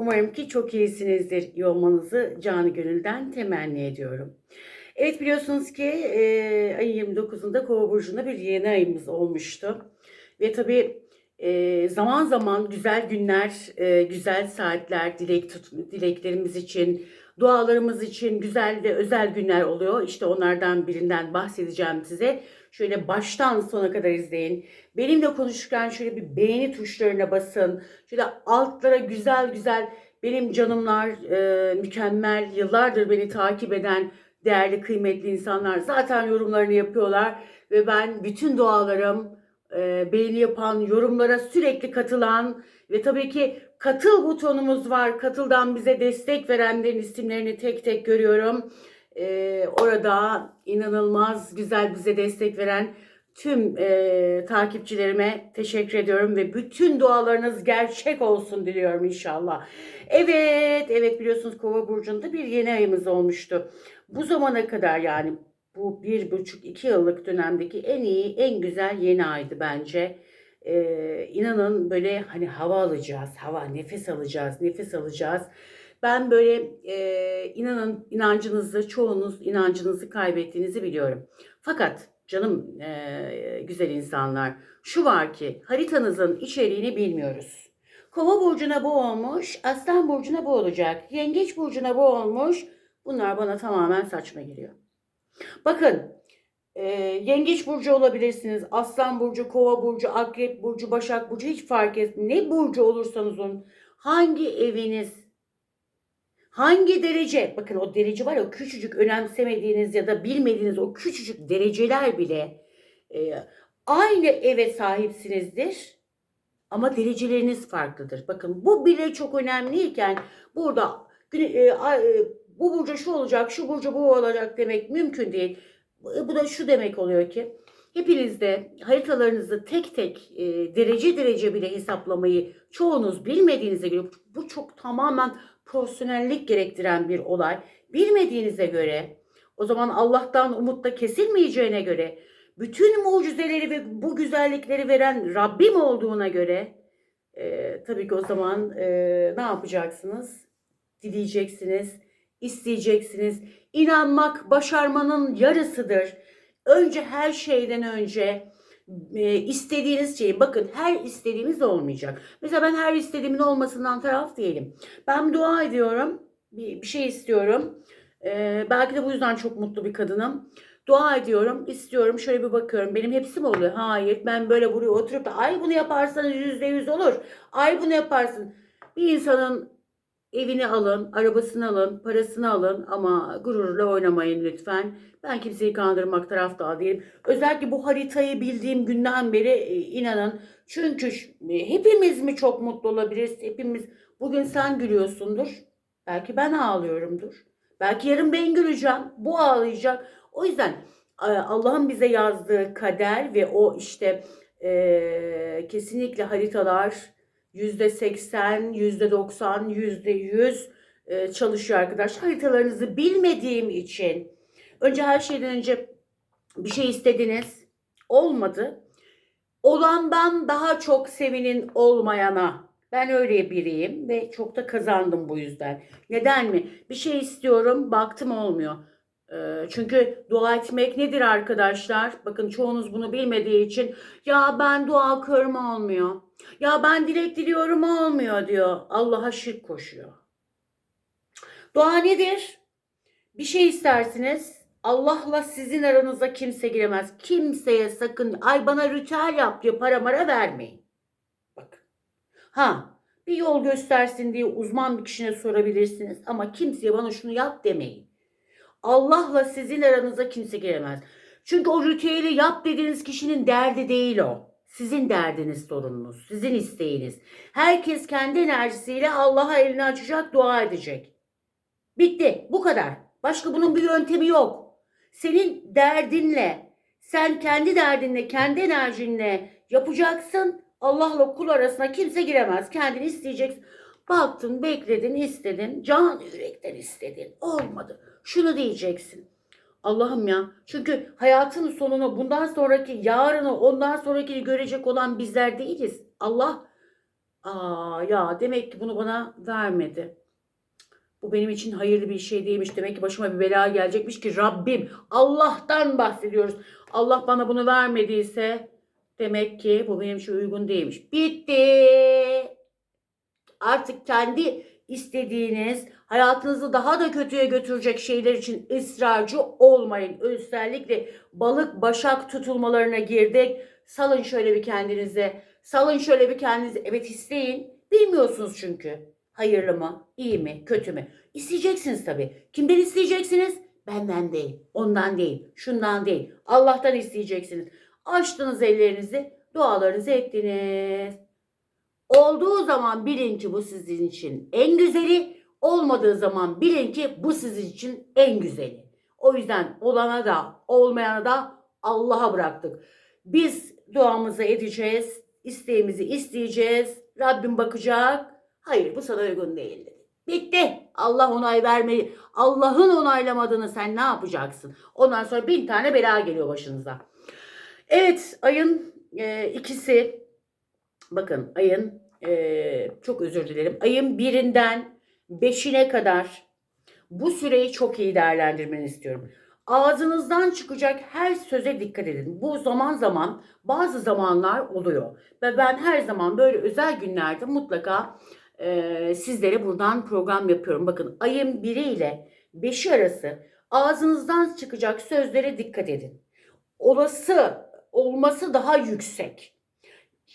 Umarım ki çok iyisinizdir. İyi olmanızı canı gönülden temenni ediyorum. Evet biliyorsunuz ki e, ayın 29'unda Kova Burcu'nda bir yeni ayımız olmuştu. Ve tabii e, zaman zaman güzel günler, e, güzel saatler, dilek tut, dileklerimiz için, dualarımız için güzel ve özel günler oluyor. İşte onlardan birinden bahsedeceğim size. Şöyle baştan sona kadar izleyin. Benimle konuşurken şöyle bir beğeni tuşlarına basın. Şöyle altlara güzel güzel benim canımlar e, mükemmel yıllardır beni takip eden değerli kıymetli insanlar zaten yorumlarını yapıyorlar ve ben bütün dualarım e, beğeni yapan yorumlara sürekli katılan ve tabii ki katıl butonumuz var katıldan bize destek verenlerin isimlerini tek tek görüyorum. E, orada inanılmaz güzel bize destek veren tüm e, takipçilerime teşekkür ediyorum ve bütün dualarınız gerçek olsun diliyorum inşallah. Evet, evet biliyorsunuz Kova burcunda bir yeni ayımız olmuştu. Bu zamana kadar yani bu bir buçuk iki yıllık dönemdeki en iyi, en güzel yeni aydı bence. Ee, inanın böyle hani hava alacağız, hava nefes alacağız, nefes alacağız. Ben böyle e, inanın inancınızı, çoğunuz inancınızı kaybettiğinizi biliyorum. Fakat canım e, güzel insanlar şu var ki haritanızın içeriğini bilmiyoruz. Kova burcuna bu olmuş, Aslan burcuna bu olacak, Yengeç burcuna bu olmuş. Bunlar bana tamamen saçma geliyor. Bakın, e, Yengeç burcu olabilirsiniz, Aslan burcu, Kova burcu, Akrep burcu, Başak burcu hiç fark etmez. Ne burcu olursanız olun, hangi eviniz, hangi derece, bakın o derece var ya o küçücük önemsemediğiniz ya da bilmediğiniz o küçücük dereceler bile e, aynı eve sahipsinizdir. Ama dereceleriniz farklıdır. Bakın bu bile çok önemliyken burada e, e, bu burcu şu olacak, şu burcu bu olacak demek mümkün değil. Bu bu da şu demek oluyor ki hepiniz de haritalarınızı tek tek e, derece derece bile hesaplamayı çoğunuz bilmediğinize göre bu çok tamamen profesyonellik gerektiren bir olay. Bilmediğinize göre o zaman Allah'tan umut da kesilmeyeceğine göre bütün mucizeleri ve bu güzellikleri veren Rabbim olduğuna göre e, tabii ki o zaman e, ne yapacaksınız? Dileyeceksiniz, isteyeceksiniz. İnanmak başarmanın yarısıdır. Önce her şeyden önce e, istediğiniz şeyi bakın her istediğimiz olmayacak. Mesela ben her istediğimin olmasından taraf değilim. Ben dua ediyorum, bir, bir şey istiyorum. E, belki de bu yüzden çok mutlu bir kadınım. Dua ediyorum, istiyorum, şöyle bir bakıyorum. Benim hepsi mi oluyor? Hayır. Ben böyle buraya oturup da ay bunu yaparsanız yüzde yüz olur. Ay bunu yaparsın. Bir insanın evini alın, arabasını alın, parasını alın ama gururla oynamayın lütfen. Ben kimseyi kandırmak taraftar değilim. Özellikle bu haritayı bildiğim günden beri e, inanın. Çünkü e, hepimiz mi çok mutlu olabiliriz? Hepimiz. Bugün sen gülüyorsundur. Belki ben ağlıyorumdur. Belki yarın ben güleceğim. Bu ağlayacak. O yüzden e, Allah'ın bize yazdığı kader ve o işte e, kesinlikle haritalar yüzde seksen, yüzde doksan, yüzde yüz e, çalışıyor arkadaş. Haritalarınızı bilmediğim için önce her şeyden önce bir şey istediniz. Olmadı. Olandan daha çok sevinin olmayana. Ben öyle biriyim ve çok da kazandım bu yüzden. Neden mi? Bir şey istiyorum, baktım olmuyor. Ee, Çünkü dua etmek nedir arkadaşlar? Bakın çoğunuz bunu bilmediği için ya ben dua okuyorum olmuyor. Ya ben dilek diliyorum olmuyor diyor. Allah'a şirk koşuyor. Dua nedir? Bir şey istersiniz. Allah'la sizin aranıza kimse giremez. Kimseye sakın ay bana ritüel yap diye para mara vermeyin. Bak. Ha bir yol göstersin diye uzman bir kişine sorabilirsiniz. Ama kimseye bana şunu yap demeyin. Allah'la sizin aranıza kimse giremez. Çünkü o ritüeli yap dediğiniz kişinin derdi değil o. Sizin derdiniz, sorununuz, sizin isteğiniz. Herkes kendi enerjisiyle Allah'a elini açacak, dua edecek. Bitti. Bu kadar. Başka bunun bir yöntemi yok. Senin derdinle, sen kendi derdinle, kendi enerjinle yapacaksın. Allah'la kul arasına kimse giremez. Kendini isteyeceksin. Baktın, bekledin, istedin. Can yürekten istedin. Olmadı. Şunu diyeceksin. Allah'ım ya. Çünkü hayatın sonunu, bundan sonraki yarını, ondan sonrakini görecek olan bizler değiliz. Allah Aa ya demek ki bunu bana vermedi. Bu benim için hayırlı bir şey değilmiş. Demek ki başıma bir bela gelecekmiş ki Rabbim Allah'tan bahsediyoruz. Allah bana bunu vermediyse demek ki bu benim için uygun değilmiş. Bitti. Artık kendi istediğiniz hayatınızı daha da kötüye götürecek şeyler için ısrarcı olmayın. Özellikle balık başak tutulmalarına girdik. Salın şöyle bir kendinize. Salın şöyle bir kendinize. Evet isteyin. Bilmiyorsunuz çünkü. Hayırlı mı, iyi mi, kötü mü? İsteyeceksiniz tabii. Kimden isteyeceksiniz? Benden değil, ondan değil, şundan değil. Allah'tan isteyeceksiniz. Açtınız ellerinizi, dualarınızı ettiniz. Olduğu zaman bilin ki bu sizin için en güzeli, olmadığı zaman bilin ki bu sizin için en güzeli. O yüzden olana da olmayana da Allah'a bıraktık. Biz duamızı edeceğiz, isteğimizi isteyeceğiz. Rabbim bakacak. Hayır bu sana uygun değil dedi. Bitti. Allah onay vermeli. Allah'ın onaylamadığını sen ne yapacaksın? Ondan sonra bin tane bela geliyor başınıza. Evet ayın e, ikisi bakın ayın e, çok özür dilerim. Ayın birinden beşine kadar bu süreyi çok iyi değerlendirmeni istiyorum. Ağzınızdan çıkacak her söze dikkat edin. Bu zaman zaman bazı zamanlar oluyor. Ve ben her zaman böyle özel günlerde mutlaka e, sizlere buradan program yapıyorum. Bakın ayın 1 ile 5'i arası ağzınızdan çıkacak sözlere dikkat edin. Olası olması daha yüksek.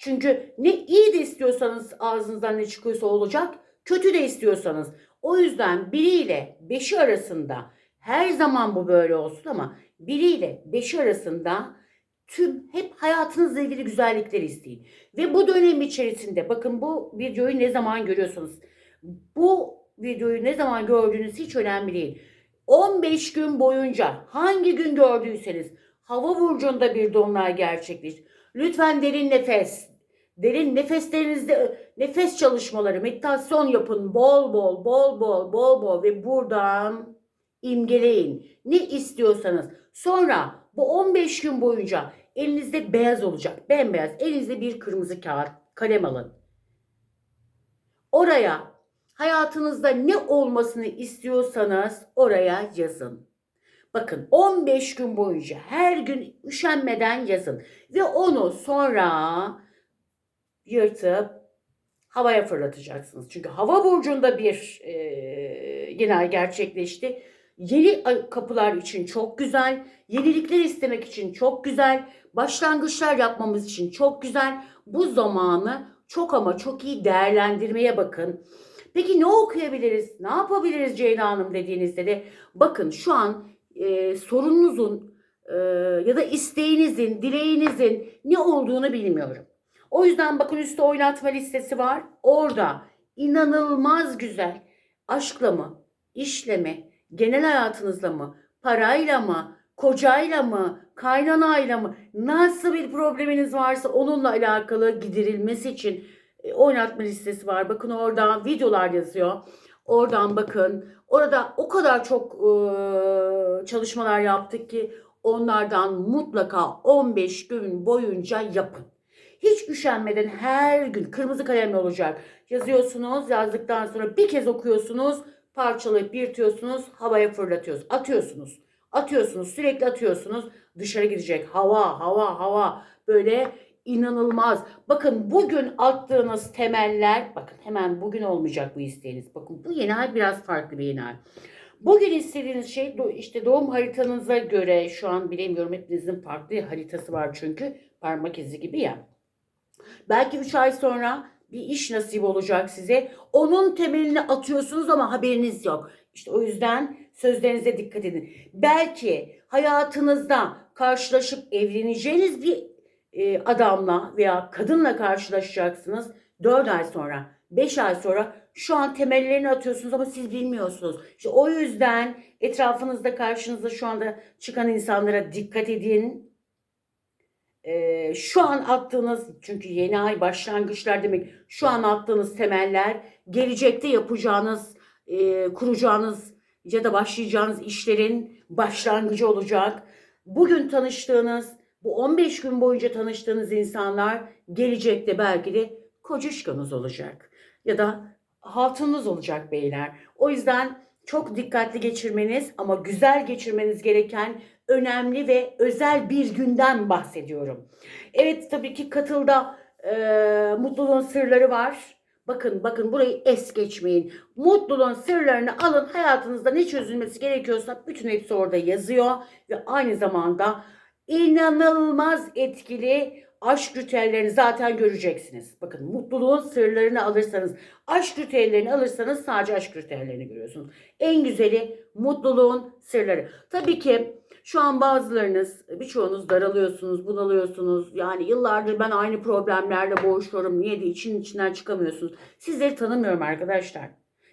Çünkü ne iyi de istiyorsanız ağzınızdan ne çıkıyorsa olacak, kötü de istiyorsanız. O yüzden 1 ile 5'i arasında her zaman bu böyle olsun ama 1 ile 5 arasında tüm hep hayatınızla ilgili güzellikleri isteyin. Ve bu dönem içerisinde bakın bu videoyu ne zaman görüyorsunuz? Bu videoyu ne zaman gördüğünüz hiç önemli değil. 15 gün boyunca hangi gün gördüyseniz hava burcunda bir dolunay gerçekleşti. Lütfen derin nefes, derin nefeslerinizde nefes çalışmaları, meditasyon yapın bol bol, bol bol, bol bol ve buradan imgeleyin. Ne istiyorsanız. Sonra bu 15 gün boyunca elinizde beyaz olacak. Bembeyaz. Elinizde bir kırmızı kağıt, kalem alın. Oraya hayatınızda ne olmasını istiyorsanız oraya yazın. Bakın 15 gün boyunca her gün üşenmeden yazın. Ve onu sonra yırtıp havaya fırlatacaksınız. Çünkü hava burcunda bir e, ay gerçekleşti. Yeni kapılar için çok güzel, yenilikler istemek için çok güzel, başlangıçlar yapmamız için çok güzel. Bu zamanı çok ama çok iyi değerlendirmeye bakın. Peki ne okuyabiliriz, ne yapabiliriz Ceyda Hanım dediğinizde de bakın şu an e, sorununuzun e, ya da isteğinizin, dileğinizin ne olduğunu bilmiyorum. O yüzden bakın üstte oynatma listesi var. Orada inanılmaz güzel aşkla mı, işle mi, genel hayatınızla mı, parayla mı, kocayla mı, kaynanayla mı, nasıl bir probleminiz varsa onunla alakalı giderilmesi için e, oynatma listesi var. Bakın orada videolar yazıyor. Oradan bakın. Orada o kadar çok e, çalışmalar yaptık ki onlardan mutlaka 15 gün boyunca yapın. Hiç üşenmeden her gün kırmızı kalemle olacak. Yazıyorsunuz, yazdıktan sonra bir kez okuyorsunuz, parçalayıp yırtıyorsunuz, havaya fırlatıyorsunuz, atıyorsunuz. Atıyorsunuz, sürekli atıyorsunuz. Dışarı gidecek hava, hava, hava. Böyle inanılmaz. Bakın bugün attığınız temeller, bakın hemen bugün olmayacak bu isteğiniz. Bakın bu yeni ay biraz farklı bir yeni ay. Bugün istediğiniz şey işte doğum haritanıza göre şu an bilemiyorum hepinizin farklı haritası var çünkü parmak izi gibi ya. Belki 3 ay sonra bir iş nasip olacak size. Onun temelini atıyorsunuz ama haberiniz yok. İşte o yüzden sözlerinize dikkat edin. Belki hayatınızda karşılaşıp evleneceğiniz bir e, adamla veya kadınla karşılaşacaksınız. 4 ay sonra, 5 ay sonra şu an temellerini atıyorsunuz ama siz bilmiyorsunuz. İşte o yüzden etrafınızda karşınızda şu anda çıkan insanlara dikkat edin. Ee, şu an attığınız çünkü yeni ay başlangıçlar demek şu an attığınız temeller gelecekte yapacağınız e, kuracağınız ya da başlayacağınız işlerin başlangıcı olacak. Bugün tanıştığınız bu 15 gün boyunca tanıştığınız insanlar gelecekte belki de kocuşkanız olacak. Ya da hatununuz olacak beyler. O yüzden çok dikkatli geçirmeniz ama güzel geçirmeniz gereken önemli ve özel bir günden bahsediyorum. Evet tabii ki katılda e, mutluluğun sırları var. Bakın bakın burayı es geçmeyin. Mutluluğun sırlarını alın. Hayatınızda ne çözülmesi gerekiyorsa bütün hepsi orada yazıyor. Ve aynı zamanda inanılmaz etkili aşk ritüellerini zaten göreceksiniz. Bakın mutluluğun sırlarını alırsanız, aşk ritüellerini alırsanız sadece aşk ritüellerini görüyorsunuz. En güzeli mutluluğun sırları. Tabii ki şu an bazılarınız, birçoğunuz daralıyorsunuz, bunalıyorsunuz. Yani yıllardır ben aynı problemlerle boğuşuyorum. Niye de için içinden çıkamıyorsunuz. Sizleri tanımıyorum arkadaşlar.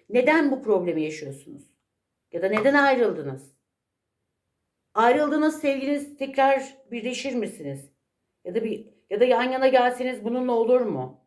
Neden bu problemi yaşıyorsunuz? Ya da neden ayrıldınız? Ayrıldığınız sevgiliniz tekrar birleşir misiniz? Ya da bir ya da yan yana gelseniz bununla olur mu?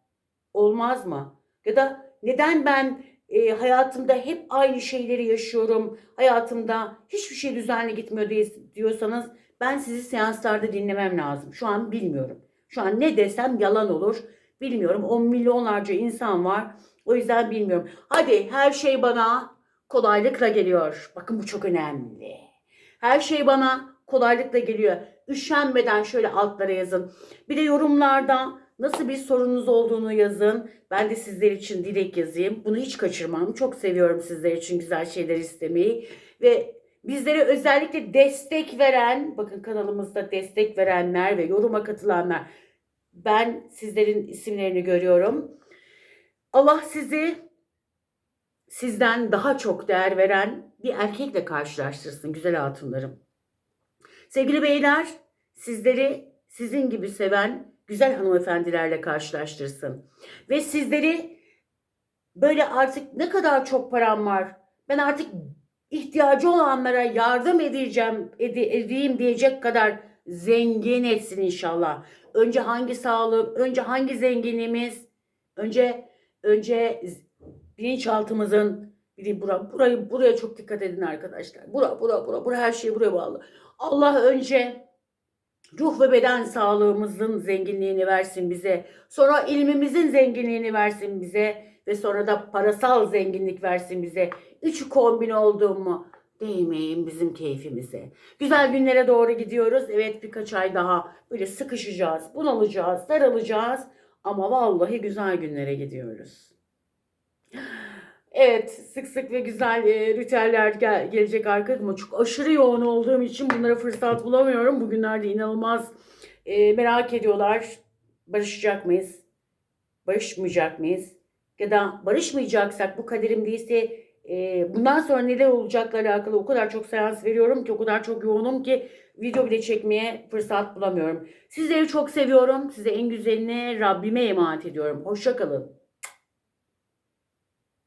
Olmaz mı? Ya da neden ben e, hayatımda hep aynı şeyleri yaşıyorum? Hayatımda hiçbir şey düzenli gitmiyor diye, diyorsanız ben sizi seanslarda dinlemem lazım. Şu an bilmiyorum. Şu an ne desem yalan olur. Bilmiyorum. On milyonlarca insan var. O yüzden bilmiyorum. Hadi her şey bana kolaylıkla geliyor. Bakın bu çok önemli. Her şey bana kolaylıkla geliyor. Üşenmeden şöyle altlara yazın. Bir de yorumlarda nasıl bir sorunuz olduğunu yazın. Ben de sizler için dilek yazayım. Bunu hiç kaçırmam. Çok seviyorum sizler için güzel şeyler istemeyi. Ve bizlere özellikle destek veren, bakın kanalımızda destek verenler ve yoruma katılanlar. Ben sizlerin isimlerini görüyorum. Allah sizi sizden daha çok değer veren bir erkekle karşılaştırsın güzel hatunlarım. Sevgili beyler, sizleri sizin gibi seven güzel hanımefendilerle karşılaştırsın. Ve sizleri böyle artık ne kadar çok param var, ben artık ihtiyacı olanlara yardım edeceğim, ede- edeyim diyecek kadar zengin etsin inşallah. Önce hangi sağlığım, önce hangi zenginliğimiz, önce önce bilinçaltımızın bir bura, burayı buraya çok dikkat edin arkadaşlar. Bura bura bura bura her şey buraya bağlı. Allah önce ruh ve beden sağlığımızın zenginliğini versin bize. Sonra ilmimizin zenginliğini versin bize ve sonra da parasal zenginlik versin bize. Üçü kombin oldu mu değmeyin bizim keyfimize. Güzel günlere doğru gidiyoruz. Evet birkaç ay daha böyle sıkışacağız, bunalacağız, daralacağız. Ama vallahi güzel günlere gidiyoruz. Evet, sık sık ve güzel e, ritüeller gel- gelecek arkadaşım. Çok aşırı yoğun olduğum için bunlara fırsat bulamıyorum. Bugünlerde inanılmaz e, merak ediyorlar. Barışacak mıyız? Barışmayacak mıyız? Ya da barışmayacaksak bu kaderim değilse e, bundan sonra neler olacakla alakalı o kadar çok seans veriyorum ki o kadar çok yoğunum ki video bile çekmeye fırsat bulamıyorum. Sizleri çok seviyorum. Size en güzelini Rabbime emanet ediyorum. Hoşça kalın.